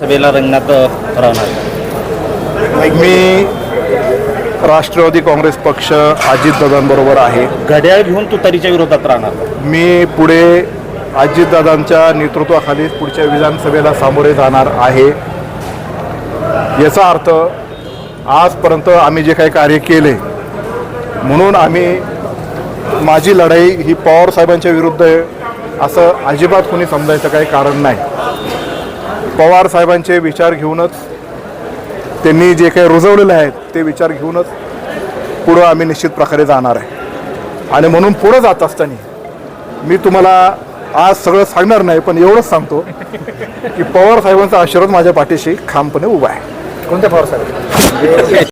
सभेला रंगणात राहणार. मी राष्ट्रवादी काँग्रेस पक्ष अजितदादांबरोबर आहे. घड्याळ घेऊन तुतारीच्या विरोधात राहणार. मी पुढे अजितदादांच्या नेतृत्वाखाली पुढच्या विधानसभेला सामोरे जाणार आहे. याचा अर्थ आजपर्यंत आम्ही जे काही कार्य केले म्हणून आम्ही माझी लढाई ही पवार साहेबांच्या विरुद्ध आहे असं अजिबात कोणी समजायचं काही कारण नाही. पवार साहेबांचे विचार घेऊनच त्यांनी जे काही रुजवलेले आहेत ते विचार घेऊनच पुढं आम्ही निश्चित प्रकारे जाणार आहे. आणि म्हणून पुढं जात असताना मी तुम्हाला आज सगळं सांगणार नाही पण एवढंच सांगतो की पवार साहेबांचा आशीर्वाद माझ्या पाठीशी खामपणे उभा आहे. कोणत्या पवार साहेब?